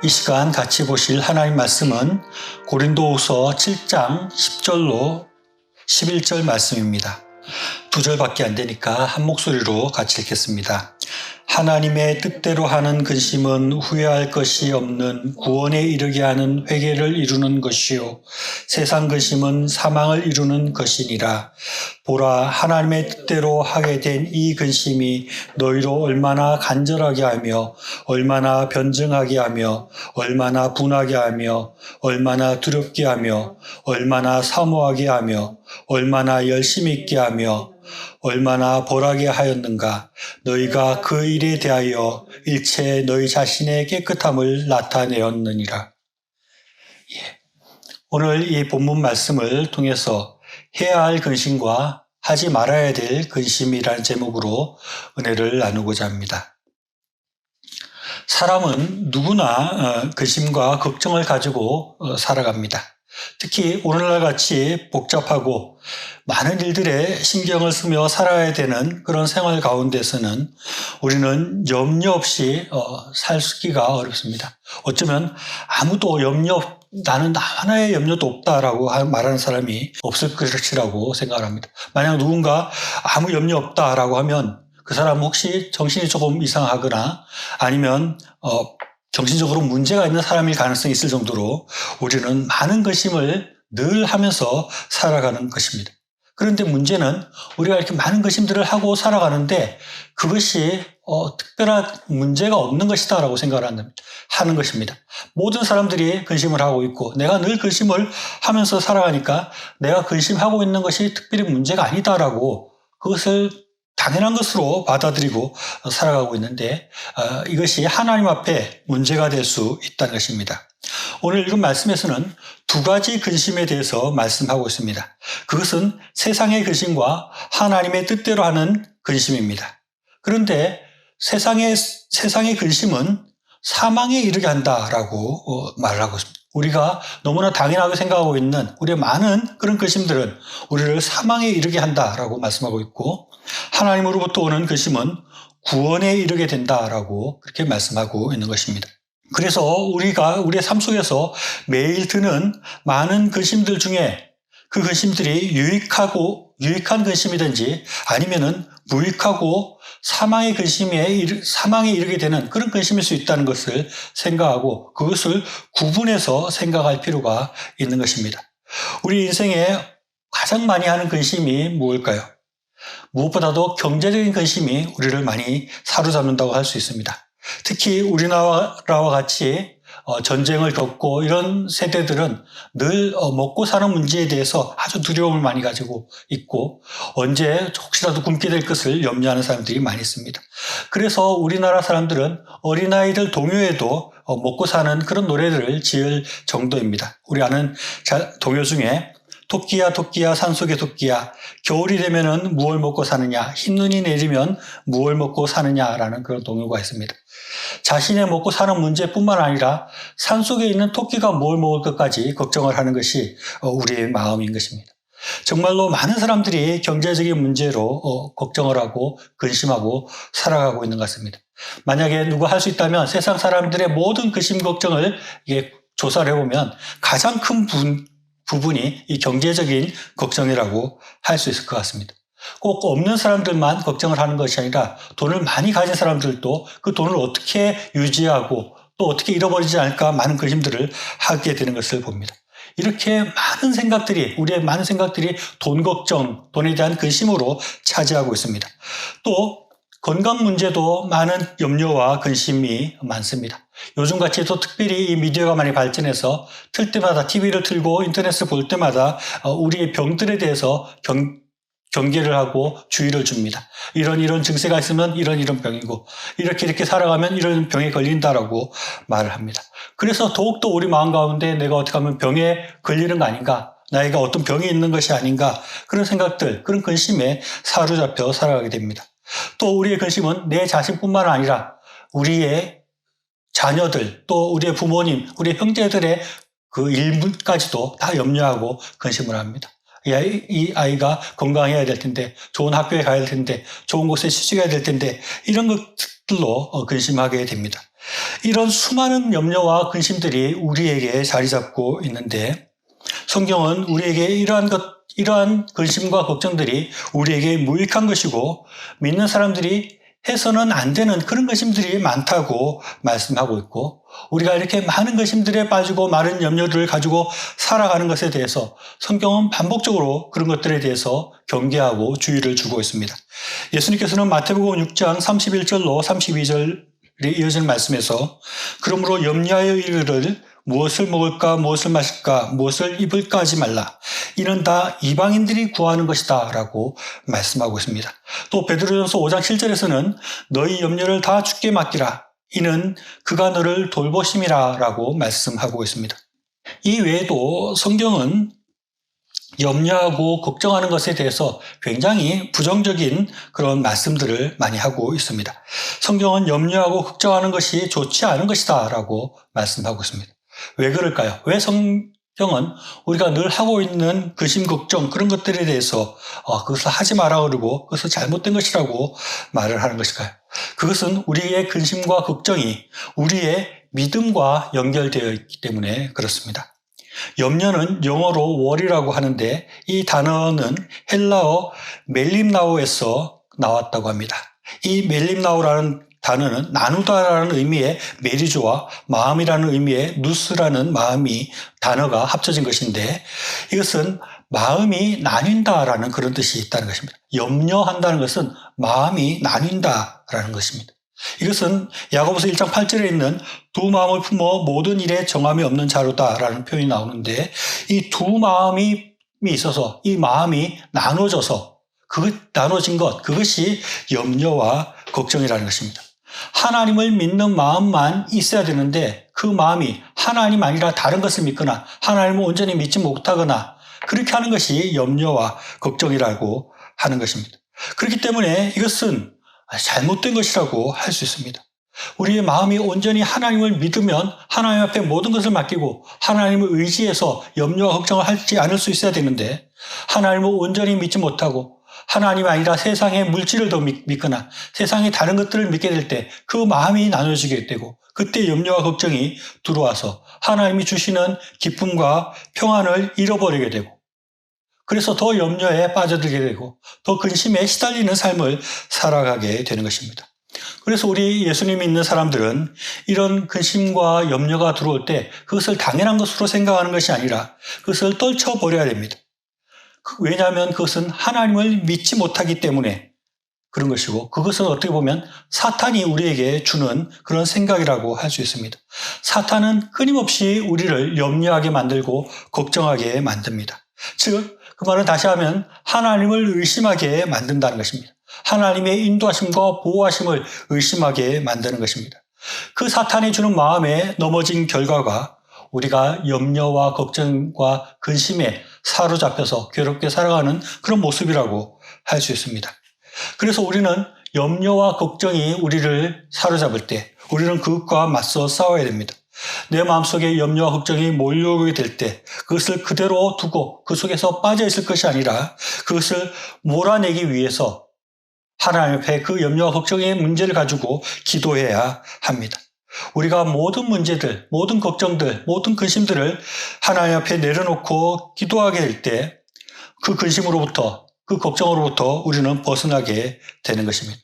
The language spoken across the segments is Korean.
이 시간 같이 보실 하나님 말씀은 고린도후서 7장 10절로 11절 말씀입니다. 두 절밖에 안 되니까 한 목소리로 같이 읽겠습니다. 하나님의 뜻대로 하는 근심은 후회할 것이 없는 구원에 이르게 하는 회개를 이루는 것이요. 세상 근심은 사망을 이루는 것이니라. 보라 하나님의 뜻대로 하게 된 이 근심이 너희로 얼마나 간절하게 하며 얼마나 변증하게 하며 얼마나 분하게 하며 얼마나 두렵게 하며 얼마나 사모하게 하며 얼마나 열심히 있게 하며 얼마나 벌하게 하였는가 너희가 그 일에 대하여 일체 너희 자신의 깨끗함을 나타내었느니라. 예. 오늘 이 본문 말씀을 통해서 해야 할 근심과 하지 말아야 될 근심이라는 제목으로 은혜를 나누고자 합니다. 사람은 누구나 어, 근심과 걱정을 가지고 어, 살아갑니다. 특히 오늘날 같이 복잡하고 많은 일들에 신경을 쓰며 살아야 되는 그런 생활 가운데서는 우리는 염려 없이 어, 살기가 어렵습니다. 어쩌면 아무도 염려 나는 하나의 염려도 없다라고 말하는 사람이 없을 것이라고 생각합니다. 만약 누군가 아무 염려 없다라고 하면 그 사람 혹시 정신이 조금 이상하거나 아니면 어, 정신적으로 문제가 있는 사람일 가능성이 있을 정도로 우리는 많은 것임을 늘 하면서 살아가는 것입니다. 그런데 문제는 우리가 이렇게 많은 것임들을 하고 살아가는데 그것이 어, 특별한 문제가 없는 것이다라고 생각을. 하는 것입니다. 모든 사람들이 근심을 하고 있고 내가 늘 근심을 하면서 살아가니까 내가 근심하고 있는 것이 특별히 문제가 아니다라고 그것을 당연한 것으로 받아들이고 살아가고 있는데 어, 이것이 하나님 앞에 문제가 될 수 있다는 것입니다. 오늘 읽은 말씀에서는 두 가지 근심에 대해서 말씀하고 있습니다. 그것은 세상의 근심과 하나님의 뜻대로 하는 근심입니다. 그런데 세상의 세상의 근심은 사망에 이르게 한다라고 어, 말을 하고 있습니다. 우리가 너무나 당연하게 생각하고 있는 우리의 많은 그런 근심들은 우리를 사망에 이르게 한다라고 말씀하고 있고 하나님으로부터 오는 근심은 구원에 이르게 된다라고 그렇게 말씀하고 있는 것입니다. 그래서 우리가 우리의 삶 속에서 매일 드는 많은 근심들 중에 그 근심들이 유익하고 유익한 근심이든지 아니면은 무익하고 사망의 근심에 사망에 이르게 되는 그런 근심일 수 있다는 것을 생각하고 그것을 구분해서 생각할 필요가 있는 것입니다. 우리 인생에 가장 많이 하는 근심이 무엇일까요? 무엇보다도 경제적인 근심이 우리를 많이 사로잡는다고 할 수 있습니다. 특히 우리나라와 같이 어, 전쟁을 겪고 이런 세대들은 늘 어, 먹고 사는 문제에 대해서 아주 두려움을 많이 가지고 있고 언제 혹시라도 굶게 될 것을 염려하는 사람들이 많이 있습니다. 그래서 우리나라 사람들은 어린아이들 동요에도 어, 먹고 사는 그런 노래들을 지을 정도입니다. 우리 아는 동요 중에 토끼야 토끼야 산속의 토끼야 겨울이 되면은 무얼 먹고 사느냐 흰 눈이 내리면 무얼 먹고 사느냐라는 그런 동요가 있습니다. 자신의 먹고 사는 문제뿐만 아니라 산속에 있는 토끼가 뭘 먹을 것까지 걱정을 하는 것이 어, 우리의 마음인 것입니다. 정말로 많은 사람들이 경제적인 문제로 어, 걱정을 하고 근심하고 살아가고 있는 것 같습니다. 만약에 누가 할 수 있다면 세상 사람들의 모든 근심 걱정을 조사를 해보면 가장 큰 분, 부분이 이 경제적인 걱정이라고 할 수 있을 것 같습니다. 꼭 없는 사람들만 걱정을 하는 것이 아니라 돈을 많이 가진 사람들도 그 돈을 어떻게 유지하고 또 어떻게 잃어버리지 않을까 많은 근심들을 하게 되는 것을 봅니다. 이렇게 많은 생각들이, 우리의 많은 생각들이 돈 걱정, 돈에 대한 근심으로 차지하고 있습니다. 또 건강 문제도 많은 염려와 근심이 많습니다. 요즘같이 또 특별히 이 미디어가 많이 발전해서 틀 때마다 TV를 틀고 인터넷을 볼 때마다 어, 우리의 병들에 대해서 경, 경계를 하고 주의를 줍니다. 이런 이런 증세가 있으면 이런 이런 병이고 이렇게 이렇게 살아가면 이런 병에 걸린다라고 말을 합니다. 그래서 더욱더 우리 마음 가운데 내가 어떻게 하면 병에 걸리는 거 아닌가 나이가 어떤 병이 있는 것이 아닌가 그런 생각들 그런 근심에 사로잡혀 살아가게 됩니다. 또 우리의 근심은 내 자신뿐만 아니라 우리의 자녀들 또 우리의 부모님 우리의 형제들의 그 일부까지도 다 염려하고 근심을 합니다. 이 아이가 건강해야 될 텐데, 좋은 학교에 가야 될 텐데, 좋은 곳에 취직해야 될 텐데, 이런 것들로 어, 근심하게 됩니다. 이런 수많은 염려와 근심들이 우리에게 자리 잡고 있는데 성경은 우리에게 이러한 것, 이러한 근심과 걱정들이 우리에게 무익한 것이고 믿는 사람들이 해서는 안 되는 그런 근심들이 많다고 말씀하고 있고 우리가 이렇게 많은 근심들에 빠지고 많은 염려들을 가지고 살아가는 것에 대해서 성경은 반복적으로 그런 것들에 대해서 경계하고 주의를 주고 있습니다. 예수님께서는 마태복음 6장 31절로 32절에 이어지는 말씀에서 그러므로 염려하여 이르를 무엇을 먹을까, 무엇을 마실까, 무엇을 입을까 하지 말라. 이는 다 이방인들이 구하는 것이다. 라고 말씀하고 있습니다. 또 베드로전서 5장 7절에서는 너희 염려를 다 죽게 맡기라. 이는 그가 너를 돌보심이라. 라고 말씀하고 있습니다. 이 외에도 성경은 염려하고 걱정하는 것에 대해서 굉장히 부정적인 그런 말씀들을 많이 하고 있습니다. 성경은 염려하고 걱정하는 것이 좋지 않은 것이다 라고 말씀하고 있습니다. 왜 그럴까요? 왜 성경은 우리가 늘 하고 있는 근심, 걱정 그런 것들에 대해서 어, 그것을 하지 마라 그러고 그것을 잘못된 것이라고 말을 하는 것일까요? 그것은 우리의 근심과 걱정이 우리의 믿음과 연결되어 있기 때문에 그렇습니다. 염려는 영어로 월이라고 하는데 이 단어는 헬라어 멜림나우에서 나왔다고 합니다. 이 멜림나우라는 단어는 나누다라는 의미의 메리조와 마음이라는 의미의 누스라는 마음이 단어가 합쳐진 것인데 이것은 마음이 나뉜다라는 그런 뜻이 있다는 것입니다. 염려한다는 것은 마음이 나뉜다라는 것입니다. 이것은 야고보서 1장 8절에 있는 두 마음을 품어 모든 일에 정함이 없는 자로다라는 표현이 나오는데 이 두 마음이 있어서 이 마음이 나눠져서 그 나눠진 것 그것이 염려와 걱정이라는 것입니다. 하나님을 믿는 마음만 있어야 되는데 그 마음이 하나님 아니라 다른 것을 믿거나 하나님을 온전히 믿지 못하거나 그렇게 하는 것이 염려와 걱정이라고 하는 것입니다. 그렇기 때문에 이것은 잘못된 것이라고 할 수 있습니다. 우리의 마음이 온전히 하나님을 믿으면 하나님 앞에 모든 것을 맡기고 하나님을 의지해서 염려와 걱정을 하지 않을 수 있어야 되는데 하나님을 온전히 믿지 못하고 하나님 아니라 세상의 물질을 더 믿거나 세상의 다른 것들을 믿게 될 때 그 마음이 나눠지게 되고 그때 염려와 걱정이 들어와서 하나님이 주시는 기쁨과 평안을 잃어버리게 되고 그래서 더 염려에 빠져들게 되고 더 근심에 시달리는 삶을 살아가게 되는 것입니다. 그래서 우리 예수님 믿는 사람들은 이런 근심과 염려가 들어올 때 그것을 당연한 것으로 생각하는 것이 아니라 그것을 떨쳐버려야 됩니다. 그 왜냐하면 그것은 하나님을 믿지 못하기 때문에 그런 것이고 그것은 어떻게 보면 사탄이 우리에게 주는 그런 생각이라고 할 수 있습니다. 사탄은 끊임없이 우리를 염려하게 만들고 걱정하게 만듭니다. 즉, 그 말은 다시 하면 하나님을 의심하게 만든다는 것입니다. 하나님의 인도하심과 보호하심을 의심하게 만드는 것입니다. 그 사탄이 주는 마음에 넘어진 결과가 우리가 염려와 걱정과 근심에 사로잡혀서 괴롭게 살아가는 그런 모습이라고 할 수 있습니다. 그래서 우리는 염려와 걱정이 우리를 사로잡을 때 우리는 그것과 맞서 싸워야 됩니다. 내 마음속에 염려와 걱정이 몰려오게 될 때 그것을 그대로 두고 그 속에서 빠져 있을 것이 아니라 그것을 몰아내기 위해서 하나님 앞에 그 염려와 걱정의 문제를 가지고 기도해야 합니다. 우리가 모든 문제들, 모든 걱정들, 모든 근심들을 하나님 앞에 내려놓고 기도하게 될 때 그 근심으로부터, 그 걱정으로부터 우리는 벗어나게 되는 것입니다.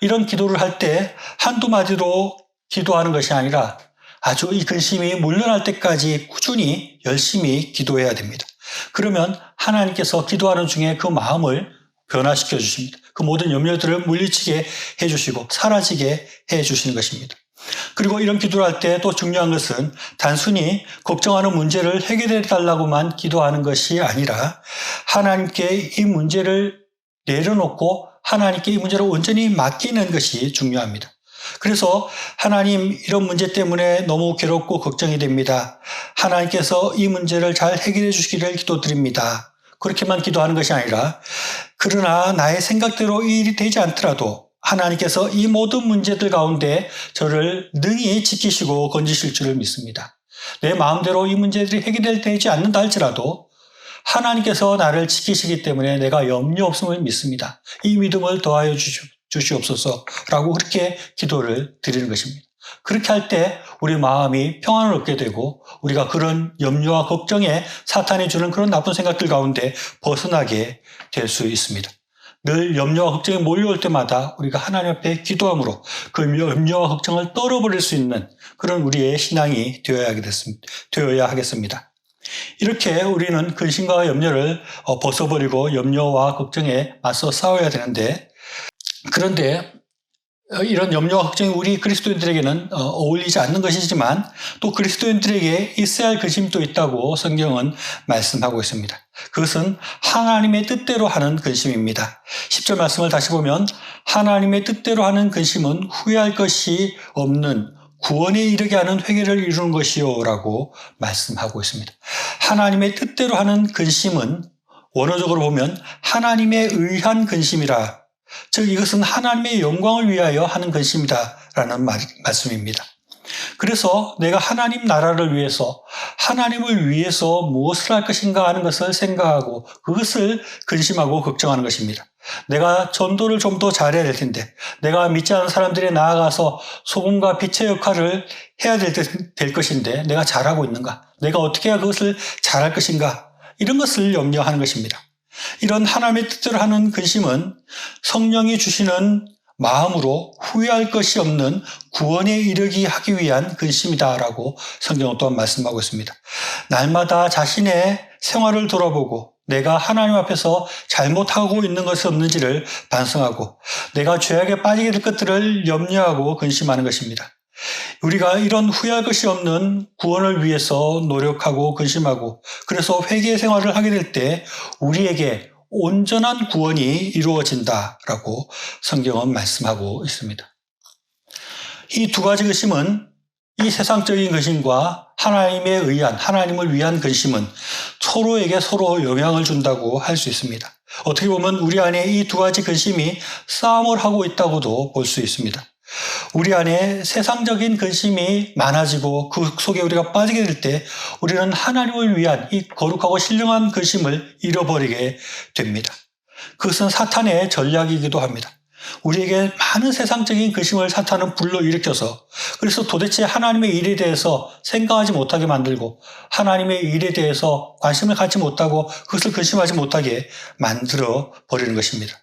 이런 기도를 할 때 한두 마디로 기도하는 것이 아니라 아주 이 근심이 물러날 때까지 꾸준히 열심히 기도해야 됩니다. 그러면 하나님께서 기도하는 중에 그 마음을 변화시켜 주십니다. 그 모든 염려들을 물리치게 해 주시고 사라지게 해 주시는 것입니다. 그리고 이런 기도를 할 때 또 중요한 것은 단순히 걱정하는 문제를 해결해 달라고만 기도하는 것이 아니라 하나님께 이 문제를 내려놓고 하나님께 이 문제를 온전히 맡기는 것이 중요합니다. 그래서 하나님 이런 문제 때문에 너무 괴롭고 걱정이 됩니다. 하나님께서 이 문제를 잘 해결해 주시기를 기도드립니다. 그렇게만 기도하는 것이 아니라 그러나 나의 생각대로 이 일이 되지 않더라도 하나님께서 이 모든 문제들 가운데 저를 능히 지키시고 건지실 줄을 믿습니다. 내 마음대로 이 문제들이 해결되지 않는다 할지라도 하나님께서 나를 지키시기 때문에 내가 염려 없음을 믿습니다. 이 믿음을 더하여 주시옵소서라고 그렇게 기도를 드리는 것입니다. 그렇게 할 때 우리 마음이 평안을 얻게 되고 우리가 그런 염려와 걱정에 사탄이 주는 그런 나쁜 생각들 가운데 벗어나게 될 수 있습니다. 늘 염려와 걱정이 몰려올 때마다 우리가 하나님 앞에 기도함으로 그 염려와 걱정을 떨어버릴 수 있는 그런 우리의 신앙이 되어야 하겠습니다. 이렇게 우리는 근심과 염려를 어, 벗어버리고 염려와 걱정에 맞서 싸워야 되는데 그런데 어, 이런 염려와 걱정이 우리 그리스도인들에게는 어, 어울리지 않는 것이지만 또 그리스도인들에게 있어야 할 근심도 있다고 성경은 말씀하고 있습니다. 그것은 하나님의 뜻대로 하는 근심입니다. 10절 말씀을 다시 보면 하나님의 뜻대로 하는 근심은 후회할 것이 없는 구원에 이르게 하는 회개를 이루는 것이요 라고 말씀하고 있습니다. 하나님의 뜻대로 하는 근심은 원어적으로 보면 하나님의 의한 근심이라 즉 이것은 하나님의 영광을 위하여 하는 것입니다 라는 말, 말씀입니다. 그래서 내가 하나님 나라를 위해서 하나님을 위해서 무엇을 할 것인가 하는 것을 생각하고 그것을 근심하고 걱정하는 것입니다. 내가 전도를 좀 더 잘해야 될 텐데 내가 믿지 않는 사람들에 나아가서 소금과 빛의 역할을 해야 될, 될 것인데 내가 잘하고 있는가? 내가 어떻게 그것을 잘할 것인가? 이런 것을 염려하는 것입니다. 이런 하나님의 뜻대로 하는 근심은 성령이 주시는 마음으로 후회할 것이 없는 구원에 이르기 하기 위한 근심이다라고 성경은 또한 말씀하고 있습니다. 날마다 자신의 생활을 돌아보고 내가 하나님 앞에서 잘못하고 있는 것이 없는지를 반성하고 내가 죄악에 빠지게 될 것들을 염려하고 근심하는 것입니다. 우리가 이런 후회할 것이 없는 구원을 위해서 노력하고 근심하고 그래서 회개 생활을 하게 될 때 우리에게 온전한 구원이 이루어진다라고 성경은 말씀하고 있습니다. 이 두 가지 근심은 이 세상적인 근심과 하나님에 의한 하나님을 위한 근심은 서로에게 서로 영향을 준다고 할 수 있습니다. 어떻게 보면 우리 안에 이 두 가지 근심이 싸움을 하고 있다고도 볼 수 있습니다. 우리 안에 세상적인 근심이 많아지고 그 속에 우리가 빠지게 될 때 우리는 하나님을 위한 이 거룩하고 신령한 근심을 잃어버리게 됩니다. 그것은 사탄의 전략이기도 합니다. 우리에게 많은 세상적인 근심을 사탄은 불러일으켜서 그래서 도대체 하나님의 일에 대해서 생각하지 못하게 만들고 하나님의 일에 대해서 관심을 갖지 못하고 그것을 근심하지 못하게 만들어 버리는 것입니다.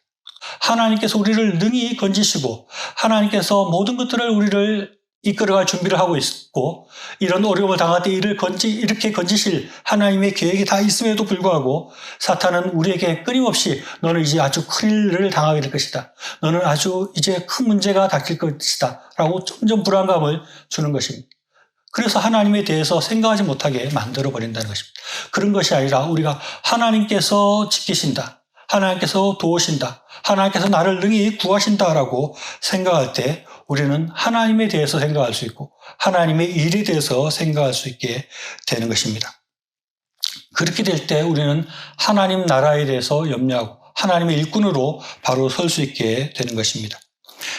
하나님께서 우리를 능히 건지시고 하나님께서 모든 것들을 우리를 이끌어갈 준비를 하고 있고 이런 어려움을 당할 때 이를 건지 이렇게 건지실 하나님의 계획이 다 있음에도 불구하고 사탄은 우리에게 끊임없이 너는 이제 아주 큰 일을 당하게 될 것이다. 너는 아주 이제 큰 문제가 닥칠 것이다라고 점점 불안감을 주는 것입니다. 그래서 하나님에 대해서 생각하지 못하게 만들어 버린다는 것입니다. 그런 것이 아니라 우리가 하나님께서 지키신다. 하나님께서 도우신다. 하나님께서 나를 능히 구하신다라고 생각할 때 우리는 하나님에 대해서 생각할 수 있고 하나님의 일에 대해서 생각할 수 있게 되는 것입니다. 그렇게 될 때 우리는 하나님 나라에 대해서 염려하고 하나님의 일꾼으로 바로 설 수 있게 되는 것입니다.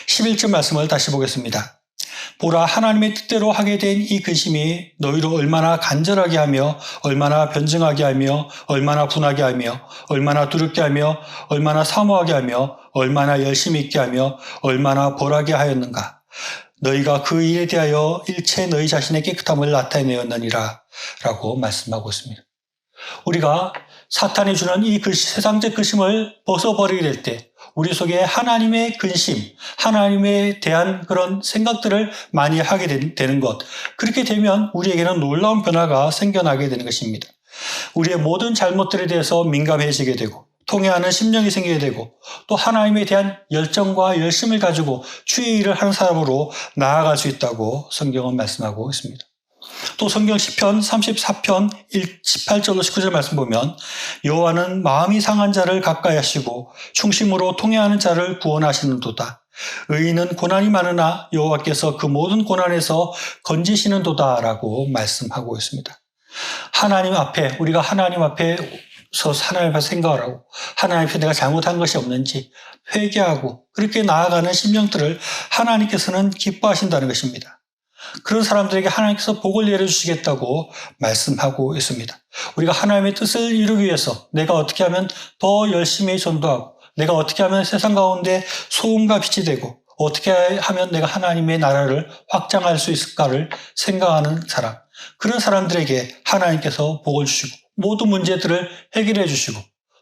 11절 말씀을 다시 보겠습니다. 보라 하나님의 뜻대로 하게 된 이 근심이 너희로 얼마나 간절하게 하며 얼마나 변증하게 하며 얼마나 분하게 하며 얼마나 두렵게 하며 얼마나 사모하게 하며 얼마나 열심히 있게 하며 얼마나 벌하게 하였는가 너희가 그 일에 대하여 일체 너희 자신의 깨끗함을 나타내었느니라 라고 말씀하고 있습니다. 우리가 사탄이 주는 이 글씨, 세상적 근심을 벗어버리게 될 때, 우리 속에 하나님의 근심, 하나님에 대한 그런 생각들을 많이 하게 되는 것. 그렇게 되면 우리에게는 놀라운 변화가 생겨나게 되는 것입니다. 우리의 모든 잘못들에 대해서 민감해지게 되고, 통해하는 심령이 생기게 되고, 또 하나님에 대한 열정과 열심을 가지고 주의 일을 하는 사람으로 나아갈 수 있다고 성경은 말씀하고 있습니다. 또 성경 10편 34편 18절로 19절 말씀 보면 여호와는 마음이 상한 자를 가까이 하시고 충심으로 통해하는 자를 구원하시는 도다. 의인은 고난이 많으나 여호와께서 그 모든 고난에서 건지시는 도다라고 말씀하고 있습니다. 하나님 앞에 우리가 하나님 앞에 서 하나님 앞에 생각을 하고 하나님 앞에 내가 잘못한 것이 없는지 회개하고 그렇게 나아가는 심령들을 하나님께서는 기뻐하신다는 것입니다. 그런 사람들에게 하나님께서 복을 내려주시겠다고 말씀하고 있습니다. 우리가 하나님의 뜻을 이루기 위해서 내가 어떻게 하면 더 열심히 전도하고 내가 어떻게 하면 세상 가운데 소음과 빛이 되고 어떻게 하면 내가 하나님의 나라를 확장할 수 있을까를 생각하는 사람. 그런 사람들에게 하나님께서 복을 주시고 모든 문제들을 해결해 주시고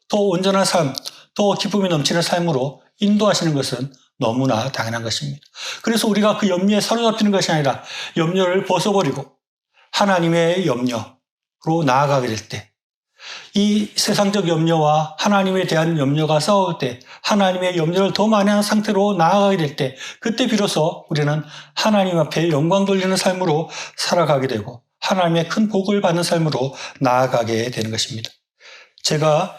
더 온전한 삶, 더 기쁨이 넘치는 삶으로 인도하시는 것은 너무나 당연한 것입니다. 그래서 우리가 그 염려에 사로잡히는 것이 아니라 염려를 벗어버리고 하나님의 염려로 나아가게 될 때, 이 세상적 염려와 하나님에 대한 염려가 싸울 때, 하나님의 염려를 더 많이 하는 상태로 나아가게 될 때, 그때 비로소 우리는 하나님 앞에 영광 돌리는 삶으로 살아가게 되고, 하나님의 큰 복을 받는 삶으로 나아가게 되는 것입니다. 제가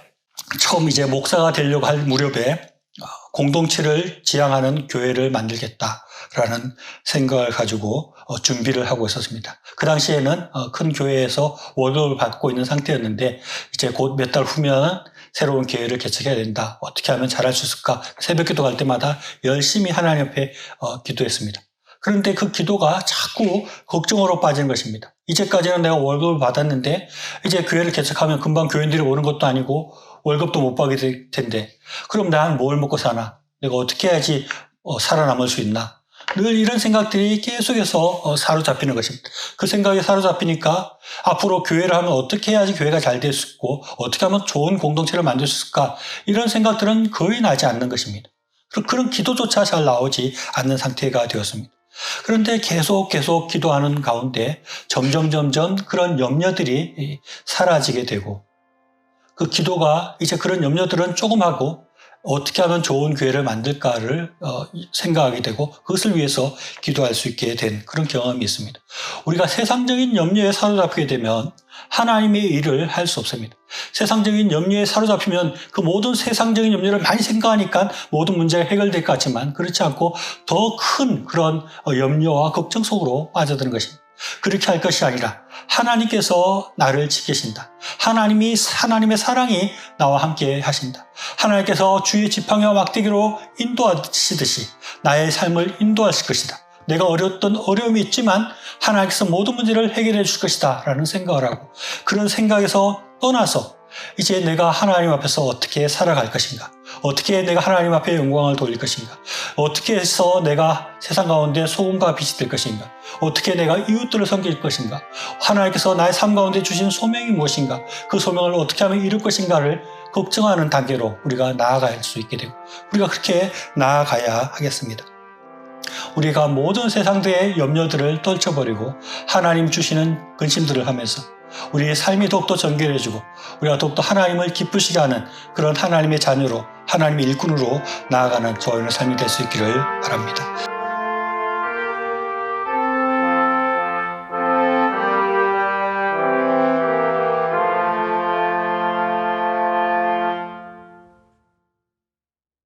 처음 이제 목사가 되려고 할 무렵에 공동체를 지향하는 교회를 만들겠다라는 생각을 가지고 어, 준비를 하고 있었습니다. 그 당시에는 어, 큰 교회에서 월급을 받고 있는 상태였는데 이제 곧 몇 달 후면 새로운 교회를 개척해야 된다. 어떻게 하면 잘할 수 있을까? 새벽 기도 갈 때마다 열심히 하나님 앞에 어, 기도했습니다. 그런데 그 기도가 자꾸 걱정으로 빠지는 것입니다. 이제까지는 내가 월급을 받았는데 이제 교회를 개척하면 금방 교인들이 오는 것도 아니고 월급도 못 받게 될 텐데 그럼 난 뭘 먹고 사나? 내가 어떻게 해야지 어, 살아남을 수 있나? 늘 이런 생각들이 계속해서 어, 사로잡히는 것입니다. 그 생각이 사로잡히니까 앞으로 교회를 하면 어떻게 해야지 교회가 잘 될 수 있고 어떻게 하면 좋은 공동체를 만들 수 있을까? 이런 생각들은 거의 나지 않는 것입니다. 그런 기도조차 잘 나오지 않는 상태가 되었습니다. 그런데 계속 계속 기도하는 가운데 점점 점점 그런 염려들이 사라지게 되고 그 기도가 이제 그런 염려들은 조금 하고 어떻게 하면 좋은 교회를 만들까를 어, 생각하게 되고 그것을 위해서 기도할 수 있게 된 그런 경험이 있습니다. 우리가 세상적인 염려에 사로잡히게 되면 하나님의 일을 할 수 없습니다. 세상적인 염려에 사로잡히면 그 모든 세상적인 염려를 많이 생각하니까 모든 문제가 해결될 것 같지만 그렇지 않고 더 큰 그런 어, 염려와 걱정 속으로 빠져드는 것입니다. 그렇게 할 것이 아니라 하나님께서 나를 지키신다. 하나님이 하나님의 사랑이 나와 함께 하신다. 하나님께서 주의 지팡이와 막대기로 인도하시듯이 나의 삶을 인도하실 것이다. 내가 어려웠던 어려움이 있지만 하나님께서 모든 문제를 해결해 줄 것이다. 라는 생각을 하고 그런 생각에서 떠나서 이제 내가 하나님 앞에서 어떻게 살아갈 것인가? 어떻게 내가 하나님 앞에 영광을 돌릴 것인가? 어떻게 해서 내가 세상 가운데 소금과 빛이 될 것인가? 어떻게 내가 이웃들을 섬길 것인가? 하나님께서 나의 삶 가운데 주신 소명이 무엇인가? 그 소명을 어떻게 하면 이룰 것인가를 걱정하는 단계로 우리가 나아갈 수 있게 되고 우리가 그렇게 나아가야 하겠습니다. 우리가 모든 세상들의 염려들을 떨쳐버리고 하나님 주시는 근심들을 하면서 우리의 삶이 더욱더 정결해지고 우리가 더욱더 하나님을 기쁘시게 하는 그런 하나님의 자녀로 하나님의 일꾼으로 나아가는 저희의 삶이 될 수 있기를 바랍니다.